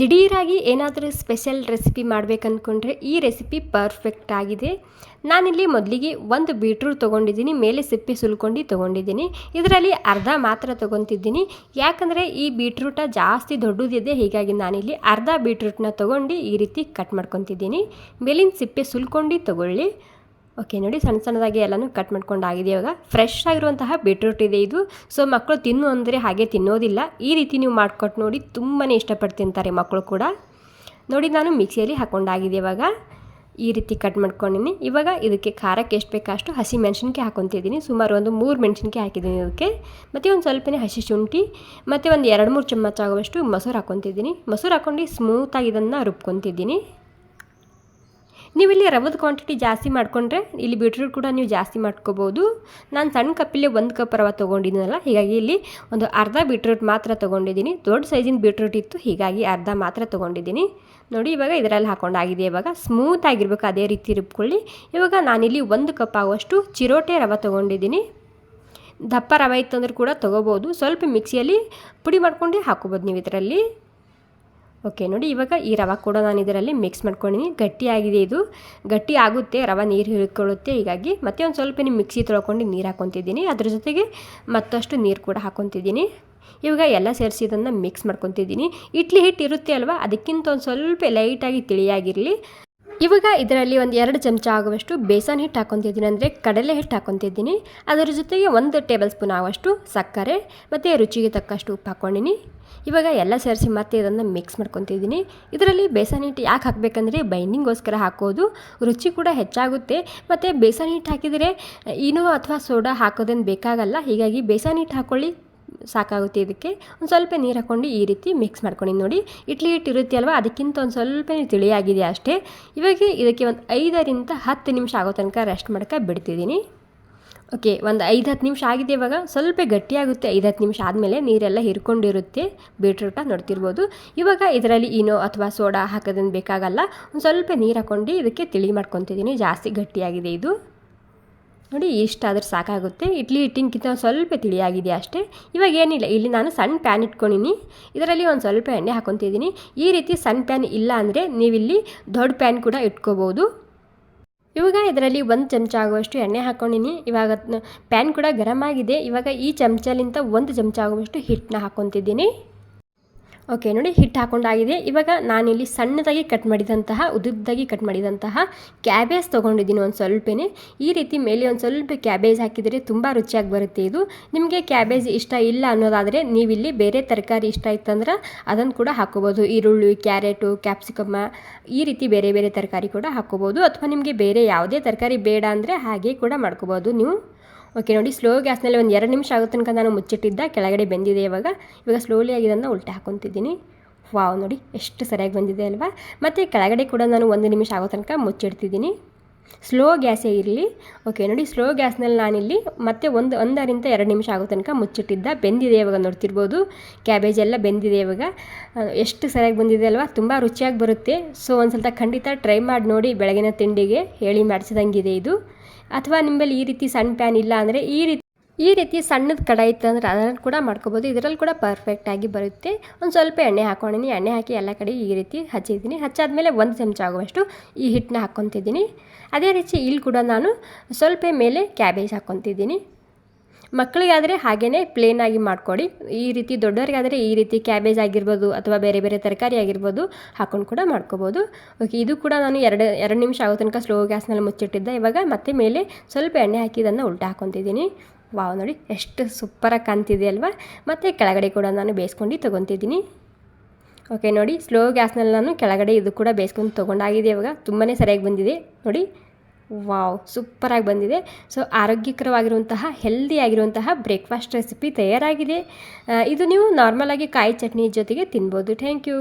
ದಿಢೀರಾಗಿ ಏನಾದರೂ special recipe ಮಾಡಬೇಕಂದ್ಕೊಂಡ್ರೆ ಈ recipe perfect ಆಗಿದೆ. ನಾನಿಲ್ಲಿ ಮೊದಲಿಗೆ ಒಂದು ಬೀಟ್ರೂಟ್ ತೊಗೊಂಡಿದ್ದೀನಿ, ಮೇಲೆ ಸಿಪ್ಪೆ ಸುಲ್ಕೊಂಡು ತೊಗೊಂಡಿದ್ದೀನಿ. ಇದರಲ್ಲಿ ಅರ್ಧ ಮಾತ್ರ ತೊಗೊತಿದ್ದೀನಿ. ಯಾಕಂದರೆ ಈ ಬೀಟ್ರೂಟ ಜಾಸ್ತಿ ದೊಡ್ಡದಿದೆ, ಹೀಗಾಗಿ ನಾನಿಲ್ಲಿ ಅರ್ಧ ಬೀಟ್ರೂಟ್ನ ತೊಗೊಂಡು ಈ ರೀತಿ ಕಟ್ ಮಾಡ್ಕೊತಿದ್ದೀನಿ. ಮೇಲಿನ ಸಿಪ್ಪೆ ಸುಲ್ಕೊಂಡು ತೊಗೊಳ್ಳಿ. ಓಕೆ, ನೋಡಿ ಸಣ್ಣ ಸಣ್ಣದಾಗಿ ಎಲ್ಲನೂ ಕಟ್ ಮಾಡ್ಕೊಂಡು ಆಗಿದೆ ಇವಾಗ. ಫ್ರೆಶ್ ಆಗಿರುವಂತಹ ಬೀಟ್ರೂಟ್ ಇದೆ ಇದು. ಸೊ ಮಕ್ಕಳು ತಿನ್ನು ಅಂದರೆ ಹಾಗೆ ತಿನ್ನೋದಿಲ್ಲ. ಈ ರೀತಿ ನೀವು ಮಾಡ್ಕೊಟ್ಟು ನೋಡಿ ತುಂಬಾ ಇಷ್ಟಪಟ್ಟು ತಿಂತಾರೆ ಮಕ್ಕಳು ಕೂಡ. ನೋಡಿ ನಾನು ಮಿಕ್ಸಿಯಲ್ಲಿ ಹಾಕ್ಕೊಂಡಾಗಿದೆ ಇವಾಗ. ಈ ರೀತಿ ಕಟ್ ಮಾಡ್ಕೊಂಡಿನಿ. ಇವಾಗ ಇದಕ್ಕೆ ಖಾರಕ್ಕೆ ಎಷ್ಟು ಬೇಕಷ್ಟು ಹಸಿ ಮೆಣಸಿನ್ಕಾಯಿ ಹಾಕೊತಿದ್ದೀನಿ. ಸುಮಾರು ಒಂದು ಮೂರು ಮೆಣಸಿನ್ಕಾಯಿ ಹಾಕಿದ್ದೀನಿ ಇದಕ್ಕೆ. ಮತ್ತು ಒಂದು ಸ್ವಲ್ಪನೇ ಹಸಿ ಶುಂಠಿ, ಮತ್ತು ಒಂದು ಎರಡು ಮೂರು ಚಮಚ ಆಗುವಷ್ಟು ಮೊಸರು ಹಾಕೊತಿದ್ದೀನಿ. ಮೊಸರು ಹಾಕ್ಕೊಂಡು ಸ್ಮೂತಾಗಿ ಇದನ್ನು ರುಬ್ಕೊತಿದ್ದೀನಿ. ನೀವು ಇಲ್ಲಿ ರವದ ಕ್ವಾಂಟಿಟಿ ಜಾಸ್ತಿ ಮಾಡಿಕೊಂಡ್ರೆ ಇಲ್ಲಿ ಬೀಟ್ರೂಟ್ ಕೂಡ ನೀವು ಜಾಸ್ತಿ ಮಾಡ್ಕೋಬೋದು. ನಾನು ಸಣ್ಣ ಕಪ್ಪಲ್ಲಿ ಒಂದು ಕಪ್ ರವೆ ತೊಗೊಂಡಿದ್ದೀನಲ್ಲ ಹೀಗಾಗಿ ಇಲ್ಲಿ ಒಂದು ಅರ್ಧ ಬೀಟ್ರೂಟ್ ಮಾತ್ರ ತೊಗೊಂಡಿದ್ದೀನಿ. ದೊಡ್ಡ ಸೈಜಿನ ಬೀಟ್ರೂಟ್ ಇತ್ತು, ಹೀಗಾಗಿ ಅರ್ಧ ಮಾತ್ರ ತೊಗೊಂಡಿದ್ದೀನಿ. ನೋಡಿ, ಇವಾಗ ಇದರಲ್ಲಿ ಹಾಕೊಂಡಾಗಿದೆ ಇವಾಗ ಸ್ಮೂತ್ ಆಗಿರಬೇಕು, ಅದೇ ರೀತಿ ರುಬ್ಕೊಳ್ಳಿ. ಇವಾಗ ನಾನಿಲ್ಲಿ ಒಂದು ಕಪ್ ಆಗುವಷ್ಟು ಚಿರೋಟೆ ರವೆ ತೊಗೊಂಡಿದ್ದೀನಿ. ದಪ್ಪ ರವೆ ಇತ್ತಂದ್ರೆ ಕೂಡ ತೊಗೋಬೋದು. ಸ್ವಲ್ಪ ಮಿಕ್ಸಿಯಲ್ಲಿ ಪುಡಿ ಮಾಡ್ಕೊಂಡು ಹಾಕೋಬೋದು ನೀವು ಇದರಲ್ಲಿ ಓಕೆ, ನೋಡಿ ಇವಾಗ ಈ ರವೆ ಕೂಡ ನಾನು ಇದರಲ್ಲಿ ಮಿಕ್ಸ್ ಮಾಡ್ಕೊಂಡಿನಿ ಗಟ್ಟಿಯಾಗಿದೆ ಇದು. ಗಟ್ಟಿ ಆಗುತ್ತೆ, ರವೆ ನೀರು ಹಿಡ್ಕೊಳ್ಳುತ್ತೆ ಹೀಗಾಗಿ ಮತ್ತೆ ಒಂದು ಸ್ವಲ್ಪ ನೀವು ಮಿಕ್ಸಿ ತೊಳ್ಕೊಂಡು ನೀರು ಹಾಕೊತಿದ್ದೀನಿ. ಅದ್ರ ಜೊತೆಗೆ ಮತ್ತಷ್ಟು ನೀರು ಕೂಡ ಹಾಕೊತಿದ್ದೀನಿ. ಇವಾಗ ಎಲ್ಲ ಸೇರಿಸಿ ಇದನ್ನು ಮಿಕ್ಸ್ ಮಾಡ್ಕೊತಿದ್ದೀನಿ. ಇಡ್ಲಿ ಹಿಟ್ಟು ಇರುತ್ತೆ ಅಲ್ವಾ? ಅದಕ್ಕಿಂತ ಒಂದು ಸ್ವಲ್ಪ ಲೈಟಾಗಿ ತಿಳಿಯಾಗಿರಲಿ. ಇವಾಗ ಇದರಲ್ಲಿ ಒಂದು ಎರಡು ಚಮಚ ಆಗುವಷ್ಟು ಬೇಸನ್ ಹಿಟ್ಟು ಹಾಕೊತಿದ್ದೀನಿ. ಅಂದರೆ ಕಡಲೆ ಹಿಟ್ಟು ಹಾಕೊತಿದ್ದೀನಿ. ಅದರ ಜೊತೆಗೆ ಒಂದು ಟೇಬಲ್ ಸ್ಪೂನ್ ಆಗುವಷ್ಟು ಸಕ್ಕರೆ ಮತ್ತು ರುಚಿಗೆ ತಕ್ಕಷ್ಟು ಉಪ್ಪು ಹಾಕ್ಕೊಂಡಿನಿ ಇವಾಗ ಎಲ್ಲ ಸೇರಿಸಿ ಮತ್ತೆ ಇದನ್ನು ಮಿಕ್ಸ್ ಮಾಡ್ಕೊತಿದ್ದೀನಿ. ಇದರಲ್ಲಿ ಬೇಸನ್ ಹಿಟ್ಟು ಯಾಕೆ ಹಾಕಬೇಕಂದ್ರೆ ಬೈಂಡಿಂಗ್ಗೋಸ್ಕರ ಹಾಕೋದು. ರುಚಿ ಕೂಡ ಹೆಚ್ಚಾಗುತ್ತೆ. ಮತ್ತು ಬೇಸನ್ ಹಿಟ್ಟು ಹಾಕಿದರೆ ಏನೋ ಅಥವಾ ಸೋಡಾ ಹಾಕೋದೇನು ಬೇಕಾಗಲ್ಲ. ಹೀಗಾಗಿ ಬೇಸನ್ ಹಿಟ್ಟು ಹಾಕ್ಕೊಳ್ಳಿ ಸಾಕಾಗುತ್ತೆ ಇದಕ್ಕೆ. ಒಂದು ಸ್ವಲ್ಪ ನೀರು ಹಾಕ್ಕೊಂಡು ಈ ರೀತಿ ಮಿಕ್ಸ್ ಮಾಡ್ಕೊಂಡು ನೋಡಿ. ಇಡ್ಲಿ ಹಿಟ್ಟು ಇರುತ್ತೆ ಅಲ್ವಾ? ಅದಕ್ಕಿಂತ ಒಂದು ಸ್ವಲ್ಪ ತಿಳಿಯಾಗಿದೆ ಅಷ್ಟೇ. ಇವಾಗ ಇದಕ್ಕೆ ಒಂದು ಐದರಿಂದ ಹತ್ತು ನಿಮಿಷ ಆಗೋ ತನಕ ರೆಸ್ಟ್ ಮಾಡ್ಕೊ ಬಿಡ್ತಿದ್ದೀನಿ ಓಕೆ ಒಂದು ಐದು ಹತ್ತು ನಿಮಿಷ ಆಗಿದೆ ಇವಾಗ. ಸ್ವಲ್ಪ ಗಟ್ಟಿಯಾಗುತ್ತೆ ಐದು ಹತ್ತು ನಿಮಿಷ ಆದಮೇಲೆ ನೀರೆಲ್ಲ ಹಿರ್ಕೊಂಡಿರುತ್ತೆ. ಬೀಟ್ರೂಟ ನೋಡ್ತಿರ್ಬೋದು. ಇವಾಗ ಇದರಲ್ಲಿ ಏನೋ ಅಥವಾ ಸೋಡಾ ಹಾಕೋದನ್ನು ಬೇಕಾಗಲ್ಲ. ಒಂದು ಸ್ವಲ್ಪ ನೀರು ಹಾಕ್ಕೊಂಡು ಇದಕ್ಕೆ ತಿಳಿ ಮಾಡ್ಕೊತಿದ್ದೀನಿ ಜಾಸ್ತಿ ಗಟ್ಟಿಯಾಗಿದೆ ಇದು. ನೋಡಿ ಇಷ್ಟಾದರೂ ಸಾಕಾಗುತ್ತೆ. ಇಡ್ಲಿ ಹಿಟ್ಟಿನಕ್ಕಿಂತ ಸ್ವಲ್ಪ ತಿಳಿಯಾಗಿದೆ ಅಷ್ಟೇ. ಇವಾಗ ಏನಿಲ್ಲ, ಇಲ್ಲಿ ನಾನು ಸಣ್ಣ ಪ್ಯಾನ್ ಇಟ್ಕೊಂಡಿನಿ. ಇದರಲ್ಲಿ ಒಂದು ಸ್ವಲ್ಪ ಎಣ್ಣೆ ಹಾಕೊತಿದ್ದೀನಿ. ಈ ರೀತಿ ಸಣ್ಣ ಪ್ಯಾನ್ ಇಲ್ಲ ಅಂದರೆ ನೀವಿಲ್ಲಿ ದೊಡ್ಡ ಪ್ಯಾನ್ ಕೂಡ ಇಟ್ಕೋಬೋದು. ಇವಾಗ ಇದರಲ್ಲಿ ಒಂದು ಚಮಚ ಆಗುವಷ್ಟು ಎಣ್ಣೆ ಹಾಕ್ಕೊಂಡಿನಿ ಇವಾಗ ಪ್ಯಾನ್ ಕೂಡ ಗರಮ್ ಆಗಿದೆ. ಇವಾಗ ಈ ಚಮಚಲಿಂತ ಒಂದು ಚಮಚ ಆಗುವಷ್ಟು ಹಿಟ್ಟನ್ನ ಹಾಕ್ಕೊತಿದ್ದೀನಿ ಓಕೆ ನೋಡಿ ಹಿಟ್ಟು ಹಾಕೊಂಡಾಗಿದೆ. ಇವಾಗ ನಾನಿಲ್ಲಿ ಸಣ್ಣದಾಗಿ ಕಟ್ ಮಾಡಿದಂತಹ ಉದ್ದುದ್ದಾಗಿ ಕಟ್ ಮಾಡಿದಂತಹ ಕ್ಯಾಬೇಜ್ ತೊಗೊಂಡಿದ್ದೀನಿ ಒಂದು ಸ್ವಲ್ಪನೇ. ಈ ರೀತಿ ಮೇಲೆ ಒಂದು ಸ್ವಲ್ಪ ಕ್ಯಾಬೇಜ್ ಹಾಕಿದರೆ ತುಂಬ ರುಚಿಯಾಗಿ ಬರುತ್ತೆ ಇದು. ನಿಮಗೆ ಕ್ಯಾಬೇಜ್ ಇಷ್ಟ ಇಲ್ಲ ಅನ್ನೋದಾದರೆ ನೀವಿಲ್ಲಿ ಬೇರೆ ತರಕಾರಿ ಇಷ್ಟ ಇತ್ತಂದ್ರೆ ಅದನ್ನು ಕೂಡ ಹಾಕೋಬೋದು. ಈರುಳ್ಳಿ ಕ್ಯಾರೆಟು ಕ್ಯಾಪ್ಸಿಕಮ್ಮ ಈ ರೀತಿ ಬೇರೆ ಬೇರೆ ತರಕಾರಿ ಕೂಡ ಹಾಕೋಬೋದು. ಅಥವಾ ನಿಮಗೆ ಬೇರೆ ಯಾವುದೇ ತರಕಾರಿ ಬೇಡ ಅಂದರೆ ಹಾಗೆ ಕೂಡ ಮಾಡ್ಕೋಬೋದು ನೀವು. ಓಕೆ ನೋಡಿ ಸ್ಲೋ ಗ್ಯಾಸ್ನಲ್ಲಿ ಒಂದು ಎರಡು ನಿಮಿಷ ಆಗೋ ತನಕ ನಾನು ಮುಚ್ಚಿಟ್ಟಿದ್ದ, ಕೆಳಗಡೆ ಬೆಂದಿದೆ ಇವಾಗ. ಇವಾಗ ಸ್ಲೋಲಿ ಆಗಿದ್ದನ್ನು ಉಲ್ಟೆ ಹಾಕೊತಿದ್ದೀನಿ. ವಾವ್ ನೋಡಿ, ಎಷ್ಟು ಸರಿಯಾಗಿ ಬಂದಿದೆ ಅಲ್ವಾ? ಮತ್ತು ಕೆಳಗಡೆ ಕೂಡ ನಾನು ಒಂದು ನಿಮಿಷ ಆಗೋ ತನಕ ಮುಚ್ಚಿಡ್ತಿದ್ದೀನಿ. ಸ್ಲೋ ಗ್ಯಾಸೇ ಇರಲಿ. ಓಕೆ ನೋಡಿ ಸ್ಲೋ ಗ್ಯಾಸ್ನಲ್ಲಿ ನಾನಿಲ್ಲಿ ಮತ್ತೆ ಒಂದು, ಒಂದರಿಂದ ಎರಡು ನಿಮಿಷ ಆಗೋ ತನಕ ಮುಚ್ಚಿಟ್ಟಿದ್ದ. ಬೆಂದಿದೆ ಇವಾಗ ನೋಡ್ತಿರ್ಬೋದು. ಕ್ಯಾಬೇಜ್ ಎಲ್ಲ ಬೆಂದಿದೆ ಇವಾಗ. ಎಷ್ಟು ಸರಿಯಾಗಿ ಬಂದಿದೆ ಅಲ್ವಾ? ತುಂಬ ರುಚಿಯಾಗಿ ಬರುತ್ತೆ. ಸೊ ಒಂದು ಸ್ವಲ್ಪ ಖಂಡಿತ ಟ್ರೈ ಮಾಡಿ ನೋಡಿ ಬೆಳಗಿನ ತಿಂಡಿಗೆ ಹೇಳಿ ಮಾಡಿಸಿದಂಗಿದೆ ಇದು. ಅಥವಾ ನಿಮ್ಮಲ್ಲಿ ಈ ರೀತಿ ಸಣ್ಣ ಪ್ಯಾನ್ ಇಲ್ಲ ಅಂದರೆ ಈ ರೀತಿ ಈ ರೀತಿ ಸಣ್ಣದ ಕಡಾಯಿ ಇತ್ತು ಅಂದರೆ ಅದನ್ನು ಕೂಡ ಮಾಡ್ಕೋಬೋದು. ಇದರಲ್ಲಿ ಕೂಡ ಪರ್ಫೆಕ್ಟಾಗಿ ಬರುತ್ತೆ. ಒಂದು ಸ್ವಲ್ಪ ಎಣ್ಣೆ ಹಾಕೊಂಡಿನಿ. ಎಣ್ಣೆ ಹಾಕಿ ಎಲ್ಲ ಕಡೆ ಈ ರೀತಿ ಹಚ್ಚಿದ್ದೀನಿ. ಹಚ್ಚಾದ್ಮೇಲೆ ಒಂದು ಚಮಚ ಆಗುವಷ್ಟು ಈ ಹಿಟ್ಟನ್ನ ಹಾಕ್ಕೊತಿದ್ದೀನಿ. ಅದೇ ರೀತಿ ಇಲ್ಲಿ ಕೂಡ ನಾನು ಸ್ವಲ್ಪ ಮೇಲೆ ಕ್ಯಾಬೇಜ್ ಹಾಕ್ಕೊತಿದ್ದೀನಿ. ಮಕ್ಕಳಿಗಾದರೆ ಹಾಗೇ ಪ್ಲೇನಾಗಿ ಮಾಡಿಕೊಡಿ. ಈ ರೀತಿ ದೊಡ್ಡವರಿಗಾದರೆ ಈ ರೀತಿ ಕ್ಯಾಬೇಜ್ ಆಗಿರ್ಬೋದು ಅಥವಾ ಬೇರೆ ಬೇರೆ ತರಕಾರಿ ಆಗಿರ್ಬೋದು ಹಾಕೊಂಡು ಕೂಡ ಮಾಡ್ಕೋಬೋದು. ಓಕೆ ಇದು ಕೂಡ ನಾನು ಎರಡು ಎರಡು ನಿಮಿಷ ಆಗೋ ತನಕ ಸ್ಲೋ ಗ್ಯಾಸ್ನಲ್ಲಿ ಮುಚ್ಚಿಟ್ಟಿದ್ದೆ. ಇವಾಗ ಮತ್ತೆ ಮೇಲೆ ಸ್ವಲ್ಪ ಎಣ್ಣೆ ಹಾಕಿ ಇದನ್ನು ಉಲ್ಟಾ ಹಾಕೊತಿದ್ದೀನಿ. ವಾವ್, ನೋಡಿ ಎಷ್ಟು ಸೂಪರಾಗಿ ಕಾಣ್ತಿದೆ ಅಲ್ವಾ? ಮತ್ತು ಕೆಳಗಡೆ ಕೂಡ ನಾನು ಬೇಯಿಸ್ಕೊಂಡು ತೊಗೊತಿದ್ದೀನಿ. ಓಕೆ ನೋಡಿ ಸ್ಲೋ ಗ್ಯಾಸ್ನಲ್ಲಿ ನಾನು ಕೆಳಗಡೆ ಇದು ಕೂಡ ಬೇಯಿಸ್ಕೊಂಡು ತೊಗೊಂಡಾಗಿದೆ ಇವಾಗ. ತುಂಬಾ ಸರಿಯಾಗಿ ಬಂದಿದೆ. ನೋಡಿ. ವಾವ್, ಸೂಪರಾಗಿ ಬಂದಿದೆ. ಸೊ, ಆರೋಗ್ಯಕರವಾಗಿರುವಂತಹ ಹೆಲ್ದಿ ಆಗಿರುವಂತಹ ಬ್ರೇಕ್ಫಾಸ್ಟ್ ರೆಸಿಪಿ ತಯಾರಾಗಿದೆ. ಇದು ನೀವು ನಾರ್ಮಲಾಗಿ ಕಾಯಿ ಚಟ್ನಿ ಜೊತೆಗೆ ತಿನ್ಬೋದು. Thank you